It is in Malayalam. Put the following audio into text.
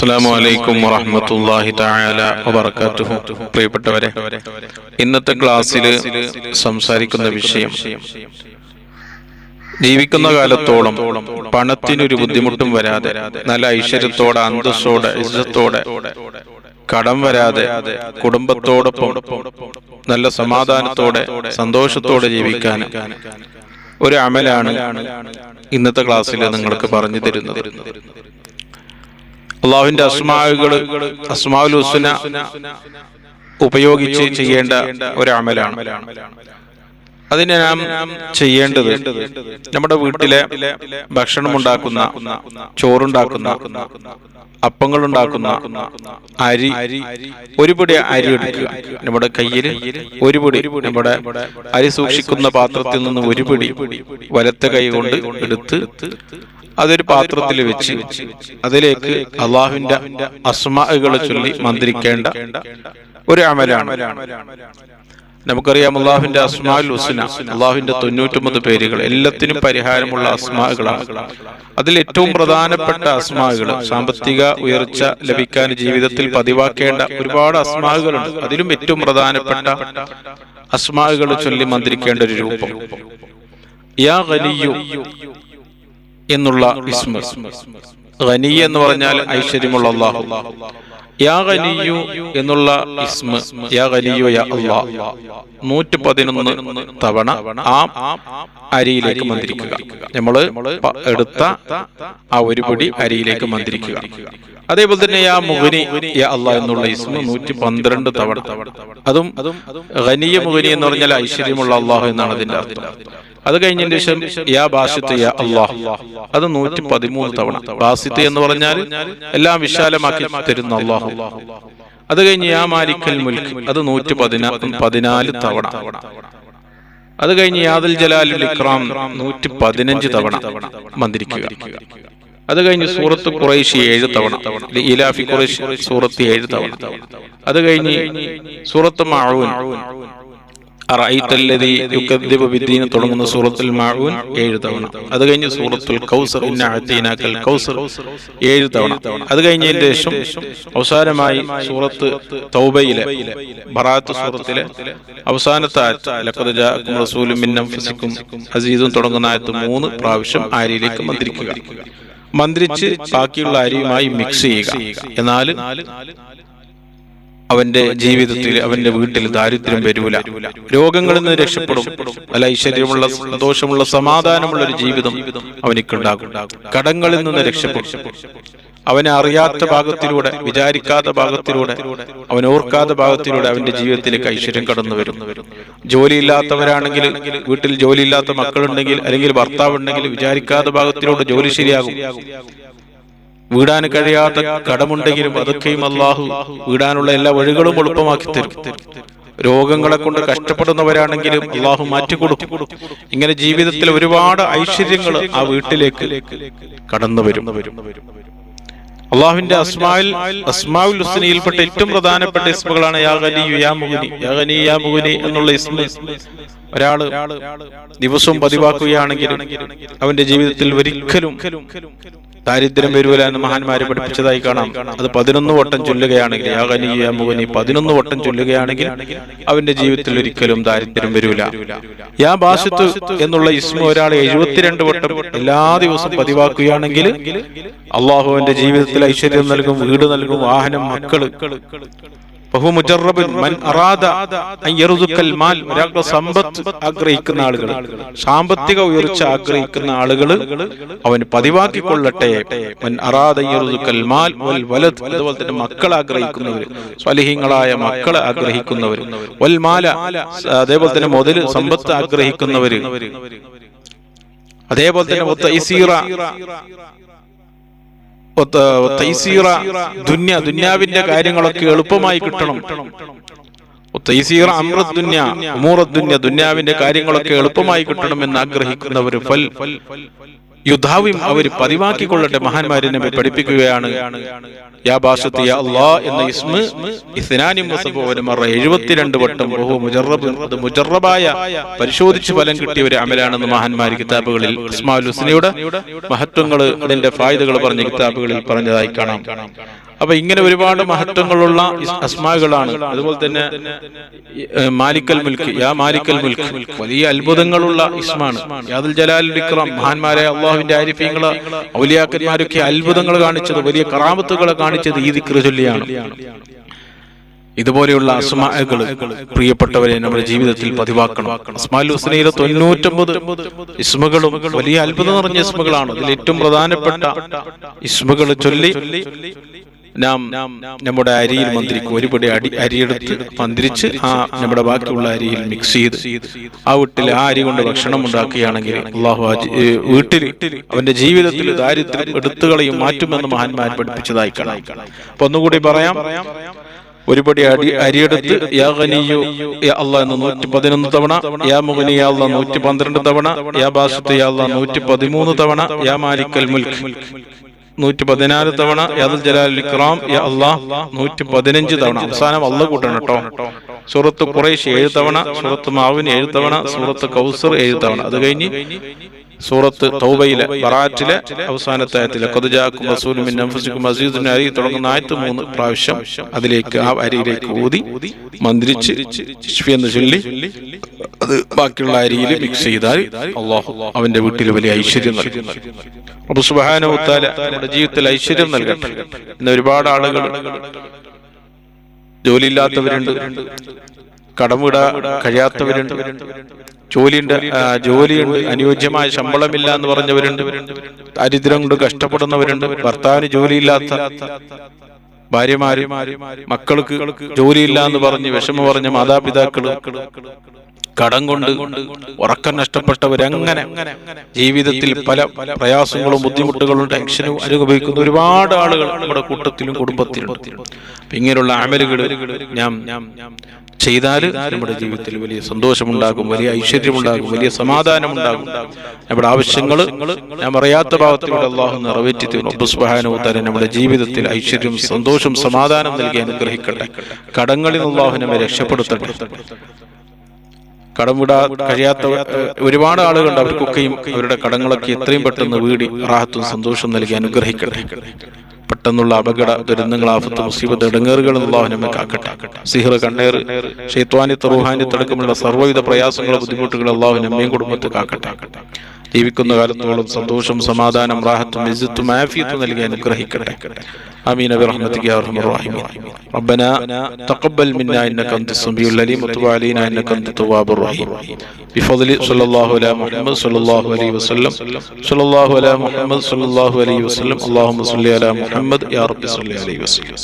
അസ്സലാമു അലൈക്കും വറഹ്മത്തുള്ളാഹി തആല വബറകാതുഹു. പ്രിയപ്പെട്ടവരെ ഇന്നത്തെ ക്ലാസ്സിൽ സംസാരിക്കുന്ന വിഷയം ജീവിക്കുന്ന കാലത്തോളം പണത്തിനൊരു ബുദ്ധിമുട്ടും വരാതെ നല്ല ഐശ്വര്യത്തോടെ അന്തസ്സോടെ ഇജ്ജത്തോടെ കടം വരാതെ കുടുംബത്തോടൊപ്പം നല്ല സമാധാനത്തോടെ സന്തോഷത്തോടെ ജീവിക്കാൻ ഒരു അമലാണ് ഇന്നത്തെ ക്ലാസ്സിൽ നിങ്ങൾക്ക് പറഞ്ഞു തരുന്നത്. അള്ളാഹുവിന്റെ അസ്മാവുകൾ അസ്മാവുൽ ഹുസ്ന ഉപയോഗിച്ച് ചെയ്യേണ്ട ഒരു അമലാണ് അതിനെ നാം ചെയ്യേണ്ടത് നമ്മുടെ വീട്ടിലെ ഭക്ഷണം ഉണ്ടാക്കുന്ന ചോറുണ്ടാക്കുന്ന അപ്പങ്ങൾ ഉണ്ടാക്കുന്ന അരി ഒരു പിടി അരി എടുക്കുക. നമ്മുടെ കയ്യിൽ ഒരു പിടി നമ്മുടെ അരി സൂക്ഷിക്കുന്ന പാത്രത്തിൽ നിന്ന് ഒരു പിടി വലത്തെ കൈ കൊണ്ട് എടുത്ത് അതൊരു പാത്രത്തിൽ വെച്ച് അതിലേക്ക് അള്ളാഹുവിന്റെ അസ്മകൾ ചൊല്ലി മന്ത്രിക്കേണ്ട ഒരു അമലാണ്. നമുക്കറിയാം അള്ളാഹുവിന്റെ അസ്മാൽ ഹുസ്ന അള്ളാഹുവിന്റെ തൊണ്ണൂറ്റൊമ്പത് പേരുകൾ എല്ലാത്തിനും പരിഹാരമുള്ള അസ്മാകളാണ് അതിൽ ഏറ്റവും പ്രധാനപ്പെട്ട അസ്മാകൾ സാമ്പത്തിക ഉയർച്ച ലഭിക്കാൻ ജീവിതത്തിൽ പതിവാക്കേണ്ട ഒരുപാട് അസ്മാകളുണ്ട് അതിലും ഏറ്റവും പ്രധാനപ്പെട്ട അസ്മാകൾ ചൊല്ലി മന്ത്രിക്കേണ്ട ഒരു രൂപം. യാ എന്നുള്ള ഇസ്മ. ഖനി എന്ന് പറഞ്ഞാൽ ഐശ്വര്യമുള്ള അള്ളാഹു യാ ഖനിയു എന്നുള്ള ഇസ്മ. യാ ഖനിയു യാ അല്ലാഹ്. നൂറ്റി പതിനൊന്ന് തവണ ആ അരിയിലേക്ക് മന്ത്രിക്കുക. നമ്മൾ എടുത്ത ആ ഒരു പൊടി അരിയിലേക്ക് മന്ത്രിക്കുക. അതേപോലെ തന്നെ യാ മുഹനി യാ അള്ളാഹ് എന്നുള്ള ഇസ്മ നൂറ്റി പന്ത്രണ്ട് തവണ. അതും ഖനിയ മുഹനി എന്ന് പറഞ്ഞാൽ ഐശ്വര്യമുള്ള അള്ളാഹു എന്നാണ് അതിന്റെ അർത്ഥം. അത് കഴിഞ്ഞതിന് ശേഷം യാ ബാസിത്ത് യാ അള്ളാഹ് അത് നൂറ്റി പതിമൂന്ന് തവണ. ബാസിത്ത് എന്ന് പറഞ്ഞാൽ എല്ലാം വിശാലമാക്കി തരുന്ന അള്ളാഹു അത് കഴിഞ്ഞ് യാ മാലിക്കൽ മുൽക്ക്. അത് നൂറ്റി പതിനാ പതിനാല് തവണ. അത് കഴിഞ്ഞ് യാദൽ ജലാലുൽ ഇക്രാം നൂറ്റി പതിനഞ്ച് തവണ മന്ത്രിക്കുക. അത് കഴിഞ്ഞ് സൂറത്ത് കുറേശ്ശി ഏഴ് തവണ. ഇലാഫി കുറേശ് സൂറത്ത് ഏഴ് തവണ. അത് കഴിഞ്ഞ് സൂറത്ത് മാഴുവൻ തുടങ്ങുന്ന സൂറത്തുൽ മാഴുവൻ ഏഴ് തവണ. അത് കഴിഞ്ഞ് സൂറത്തുൽ കൗസർ ഇന്ന അഅതീനാക്കൽ കൗസർ ഏഴ് തവണ. അത് കഴിഞ്ഞതിന് ശേഷം അവസാനമായി സൂറത്ത് തൗബയിലെ ബറാത്ത് സൂറത്തിലെ അവസാനത്തെ റസൂലും അസീദും തുടങ്ങുന്ന ആയത്ത് മൂന്ന് പ്രാവശ്യം ആരിയിലേക്ക് മന്ത്രിക്കുക മന്ത്രിച്ച് ബാക്കിയുള്ള അരിയുമായി മിക്സ് ചെയ്യുക. എന്നാൽ അവന്റെ ജീവിതത്തിൽ അവന്റെ വീട്ടിൽ ദാരിദ്ര്യം വരൂല. രോഗങ്ങളിൽ നിന്ന് രക്ഷപ്പെടും. അല്ല ഐശ്വര്യമുള്ള സന്തോഷമുള്ള സമാധാനമുള്ള ഒരു ജീവിതം അവനിക്കുണ്ടാകും. കടങ്ങളിൽ നിന്ന് രക്ഷപ്പെടും. അവനെ അറിയാത്ത ഭാഗത്തിലൂടെ വിചാരിക്കാത്ത ഭാഗത്തിലൂടെ അവൻ ഓർക്കാത്ത ഭാഗത്തിലൂടെ അവന്റെ ജീവിതത്തിലേക്ക് ഐശ്വര്യം കടന്നു വരും. ജോലിയില്ലാത്തവരാണെങ്കിൽ വീട്ടിൽ ജോലിയില്ലാത്ത മക്കളുണ്ടെങ്കിൽ അല്ലെങ്കിൽ ഭർത്താവ് ഉണ്ടെങ്കിൽ വിചാരിക്കാത്ത ഭാഗത്തിലൂടെ ജോലി ശരിയാകും. വീടാൻ കഴിയാത്ത കടമുണ്ടെങ്കിലും അതൊക്കെയും അള്ളാഹു വീടാനുള്ള എല്ലാ വഴികളും എളുപ്പമാക്കി തരും. രോഗങ്ങളെ കൊണ്ട് കഷ്ടപ്പെടുന്നവരാണെങ്കിലും അള്ളാഹു മാറ്റിക്കൊടുക്കും ഇങ്ങനെ ജീവിതത്തിൽ ഒരുപാട് ഐശ്വര്യങ്ങൾ ആ വീട്ടിലേക്ക് കടന്നു വരും. അള്ളാഹുവിന്റെ അസ്മാവിൽ അസ്മാവുൽ ഹുസ്നയിൽപ്പെട്ട ഏറ്റവും പ്രധാനപ്പെട്ട ഇസ്മുകളാണ് യാ ഖനിയു യാ മുഗ്നി. യാ ഖനി യാ മുഗ്നി എന്നുള്ള ഇസ്മ. ഒരാൾ ദിവസവും പതിവാക്കുകയാണെങ്കിൽ അവന്റെ ജീവിതത്തിൽ ഒരിക്കലും ദാരിദ്ര്യം വരൂല എന്ന് മഹാന്മാരെ പഠിപ്പിച്ചതായി കാണാം. അത് പതിനൊന്ന് വട്ടം ചൊല്ലുകയാണെങ്കിൽ യാ ഖനി യാ മുഗ്നി പതിനൊന്ന് വട്ടം ചൊല്ലുകയാണെങ്കിൽ അവന്റെ ജീവിതത്തിൽ ഒരിക്കലും ദാരിദ്ര്യം വരൂല യാ ബാസത്ത് എന്നുള്ള ഇസ്മു ഒരാൾ എഴുപത്തിരണ്ട് വട്ടം എല്ലാ ദിവസവും പതിവാക്കുകയാണെങ്കിൽ അള്ളാഹു ജീവിതത്തിൽ ഐശ്വര്യം നൽകും വീട് നൽകും വാഹനം മക്കൾ. സമ്പത്ത് ആഗ്രഹിക്കുന്ന ആളുകൾ സാമ്പത്തിക ഉയർച്ച ആഗ്രഹിക്കുന്ന ആളുകൾ അവൻ പതിവാക്കിക്കൊള്ളട്ടെ. അതുപോലെ തന്നെ മക്കൾ ആഗ്രഹിക്കുന്നവർ സ്വലിഹീങ്ങളായ മക്കൾ ആഗ്രഹിക്കുന്നവർ വൽമാല അതേപോലെ തന്നെ മുതൽ സമ്പത്ത് ആഗ്രഹിക്കുന്നവര്. അതേപോലെ തന്നെ തൈസീറ ദുന്യ ദുന്യാവിന്റെ കാര്യങ്ങളൊക്കെ എളുപ്പമായി കിട്ടണം. തൈസീറ അമൃത് ദുന്യ അമൂറത് ദുന്യ ദുന്യാവിന്റെ കാര്യങ്ങളൊക്കെ എളുപ്പമായി കിട്ടണം കിട്ടണമെന്ന് ആഗ്രഹിക്കുന്നവർ ഫൽ. യുദ്ധാവും അവർ പതിവാക്കിക്കൊള്ളട്ടെ മഹാന്മാരെ നമ്മെ പഠിപ്പിക്കുകയാണ്. എന്ന ഇസ്മ ഇസ്നാനി മുസബോവനമറ എഴുപത്തിരണ്ട് വട്ടം ബഹു മുജറബ് അത് മുജറബായ പരിശോധിച്ച് ഫലം കിട്ടിയ ഒരു അമലാണെന്ന് മഹാന്മാർ കിതാബുകളിൽ ഇസ്മാൽ ഹുസ്നയുടെ മഹത്വങ്ങൾ അതിന്റെ ഫായ്ദകൾ പറഞ്ഞ കിതാബുകളിൽ പറഞ്ഞതായി കാണാം. അപ്പൊ ഇങ്ങനെ ഒരുപാട് മഹത്വങ്ങളുള്ള അസ്മാകളാണ് അതുപോലെ തന്നെ മാലിക്കൽ മുൽക്ക്. യാ മാലിക്കൽ മുൽക്ക്. വലിയ അത്ഭുതങ്ങളുള്ള ഇസ്മാണ്. യാദുൽ ജലാൽ വിക്രം മഹാന്മാരെ അള്ളാഹുവിന്റെ ആരിഫ്യങ്ങൾ ഔലിയാക്കന്മാരൊക്കെ അത്ഭുതങ്ങൾ കാണിച്ചത് വലിയ കറാമത്തുകളെ കാണിച്ചത് ഈ ദിക്ര ചൊല്ലിയാണ്. ഇതുപോലെയുള്ള അസ്മാകൾ പ്രിയപ്പെട്ടവരെ നമ്മുടെ ജീവിതത്തിൽ പതിവാക്കണം. അസ്മാൽ ഹുസ്നയിലെ തൊണ്ണൂറ്റൊമ്പത് ഇസ്മകളും വലിയ അത്ഭുതം നിറഞ്ഞ ഇസ്മകളാണ്. അതിൽ ഏറ്റവും പ്രധാനപ്പെട്ട ഇസ്മകൾ ചൊല്ലി നാം നമ്മുടെ അരിയിൽ മന്ത്രിക്ക് ഒരുപടി അടി അരിയെടുത്ത് മന്ത്രിച്ച് ആ നമ്മുടെ ബാക്കിയുള്ള അരിയിൽ മിക്സ് ചെയ്ത് ആ വീട്ടിൽ ആ അരി കൊണ്ട് ഭക്ഷണം ഉണ്ടാക്കുകയാണെങ്കിൽ അള്ളാഹു വീട്ടിൽ അവന്റെ ജീവിതത്തിൽ ദാരിദ്ര്യം എടുത്തുകളയും മാറ്റുമെന്ന് മഹാന്മാർ പഠിപ്പിച്ചതായി കാണാം. അപ്പൊ ഒന്നുകൂടി പറയാം. ഒരുപടി അടി അരിയെടുത്ത് യാ എന്ന് നൂറ്റി പതിനൊന്ന് തവണ യാ മുഗനി യാ അല്ലാ നൂറ്റി പന്ത്രണ്ട് തവണ യാ ബാസത്ത് യാ അല്ലാഹ് നൂറ്റി പതിമൂന്ന് തവണ യാ മാലിക്കൽ മുൽക്ക്. നൂറ്റി പതിനാല് തവണ യാദുൽ ജലാൽ യാ അല്ലാ നൂറ്റി പതിനഞ്ച് തവണ. അവസാനം അള്ള കൂട്ടണം കേട്ടോ. സൂറത്ത് കുറേശ് ഏഴ് തവണ സൂറത്ത് മാവിന് ഏഴ് തവണ സൂറത്ത് കൗസർ ഏഴ് തവണ അത് കഴിഞ്ഞ് സൂറത്ത് തൗബയിലെ ബറാറ്റിലെ അവസാനത്തെ ആയത്തിലെ കൊതുജാക്കും റസൂലും മിൻ അൻഫുസിക്കും അസീസുൻ അരി തുടങ്ങുന്ന ആയത്ത് മൂന്ന് പ്രാവശ്യം അതിലേക്ക് ആ അരിയിലേക്ക് ഊതി മന്ത്രിച്ച് എന്ന് ചൊല്ലി അത് ബാക്കിയുള്ള അരിയിൽ മിക്സ് ചെയ്താൽ അള്ളാഹു അവന്റെ വീട്ടിൽ വലിയ ഐശ്വര്യം നൽകും. അപ്പൊ സുബാനോത്താല നമ്മുടെ ജീവിതത്തിൽ ഐശ്വര്യം നൽകട്ടെ. ഇന്ന് ഒരുപാട് ആളുകൾ ജോലിയില്ലാത്തവരുണ്ട്. കടമിട കഴിയാത്തവരുണ്ട്. ജോലിയുണ്ട് ജോലിയുണ്ട്. അനുയോജ്യമായ ശമ്പളമില്ല എന്ന് പറഞ്ഞവരുണ്ട്. ദാരിദ്ര്യം കൊണ്ട് കഷ്ടപ്പെടുന്നവരുണ്ട്. ഭർത്താവിന് ജോലിയില്ലാത്ത ഭാര്യമാര് മക്കൾക്ക് ജോലിയില്ല എന്ന് പറഞ്ഞ് വിഷമം പറഞ്ഞ മാതാപിതാക്കൾ കടം കൊണ്ട് ഉറക്കം നഷ്ടപ്പെട്ടവരങ്ങനെ ജീവിതത്തിൽ പല പ്രയാസങ്ങളും ബുദ്ധിമുട്ടുകളും ടെൻഷനും അനുഭവിക്കുന്ന ഒരുപാട് ആളുകൾ നമ്മുടെ കൂട്ടത്തിലും കുടുംബത്തിലും ഇങ്ങനെയുള്ള അമലുകൾ ഞാൻ ചെയ്താൽ നമ്മുടെ ജീവിതത്തിൽ വലിയ സന്തോഷമുണ്ടാകും വലിയ ഐശ്വര്യമുണ്ടാകും വലിയ സമാധാനമുണ്ടാകും. നമ്മുടെ ആവശ്യങ്ങൾ ഞാൻ അറിയാത്ത ഭാവത്തിലൂടെ അള്ളാഹു നിറവേറ്റി തരും. നമ്മുടെ ജീവിതത്തിൽ ഐശ്വര്യം സന്തോഷം സമാധാനം നൽകി അനുഗ്രഹിക്കട്ടെ. കടങ്ങളിൽ അള്ളാഹു നമ്മെ രക്ഷപ്പെടുത്തട്ടെ. കടം വിടാ കഴിയാത്ത ഒരുപാട് ആളുകളുണ്ട്. അവർക്കൊക്കെയും അവരുടെ കടങ്ങളൊക്കെ എത്രയും പെട്ടെന്ന് വീടി റാഹത്തും സന്തോഷം നൽകി അനുഗ്രഹിക്കട്ടെ. പെട്ടെന്നുള്ള അപകട ദുരന്തങ്ങൾ ആഫത്ത് മുസീബത്ത് ഇടങ്ങേറുകൾ നമ്മെ കാക്കട്ടെ. സിഹർ കണ്ണേർ ഷെയ്ത്വാനി തറുഹാനി തടക്കമുള്ള സർവവിധ പ്രയാസങ്ങളും ബുദ്ധിമുട്ടുകളും അള്ളാഹു നമ്മയും കുടുംബത്തെ കാക്കട്ടെ. ജീവിക്കുന്ന കാലത്തോളം സന്തോഷം സമാധാനം റാഹത്തും ഇസ്സത്തും ആഫിയത്തും നൽകി അനുഗ്രഹിക്കട്ടെ آمين برحمتك يا أرحم الراحمين ربنا تقبل منا إنك أنت السميع العليم وتب علينا إنك أنت التواب الرحيم بفضل صلى الله على محمد صلى الله عليه وسلم صلى الله على محمد صلى الله عليه وسلم اللهم صل على محمد يا رب صل عليه وسلم